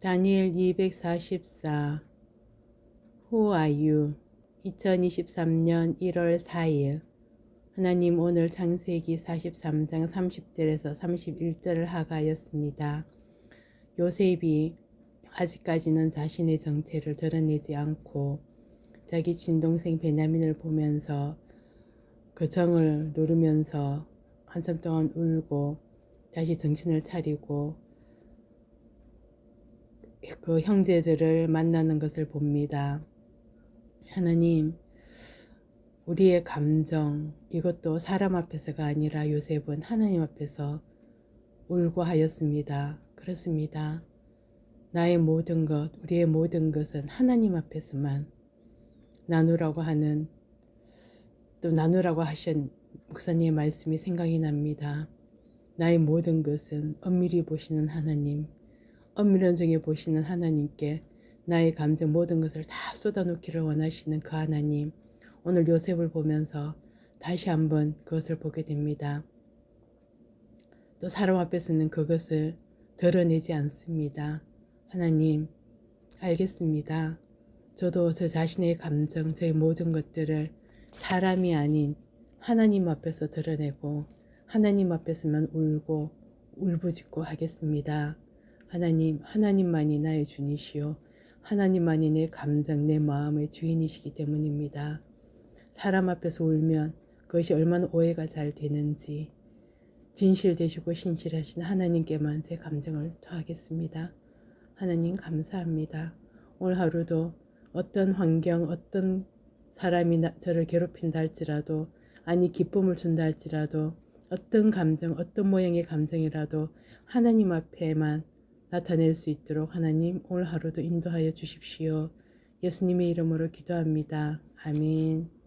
다니엘 244 Who are you? 2023년 1월 4일 하나님 오늘 창세기 43장 30절에서 31절을 하가하였습니다. 요셉이 아직까지는 자신의 정체를 드러내지 않고 자기 친동생 베냐민을 보면서 그 정을 누르면서 한참 동안 울고 다시 정신을 차리고 그 형제들을 만나는 것을 봅니다. 하나님, 우리의 감정, 이것도 사람 앞에서가 아니라 요셉은 하나님 앞에서 울고 하였습니다. 그렇습니다. 나의 모든 것, 우리의 모든 것은 하나님 앞에서만 나누라고 하는, 또 나누라고 하신 목사님의 말씀이 생각이 납니다. 나의 모든 것은 엄밀히 보시는 하나님, 엄밀한 중에 보시는 하나님께 나의 감정 모든 것을 다 쏟아놓기를 원하시는 그 하나님, 오늘 요셉을 보면서 다시 한번 그것을 보게 됩니다. 또 사람 앞에서는 그것을 드러내지 않습니다. 하나님, 알겠습니다. 저도 저 자신의 감정, 저의 모든 것들을 사람이 아닌 하나님 앞에서 드러내고 하나님 앞에서만 울고 울부짖고 하겠습니다. 하나님, 하나님만이 나의 주니시오. 하나님만이 내 감정, 내 마음의 주인이시기 때문입니다. 사람 앞에서 울면 그것이 얼마나 오해가 잘 되는지 진실 되시고 신실하신 하나님께만 제 감정을 토하겠습니다. 하나님 감사합니다. 오늘 하루도 어떤 환경, 어떤 사람이 나, 저를 괴롭힌다 할지라도 아니 기쁨을 준다 할지라도 어떤 감정, 어떤 모양의 감정이라도 하나님 앞에만 나타낼 수 있도록 하나님 오늘 하루도 인도하여 주십시오. 예수님의 이름으로 기도합니다. 아멘.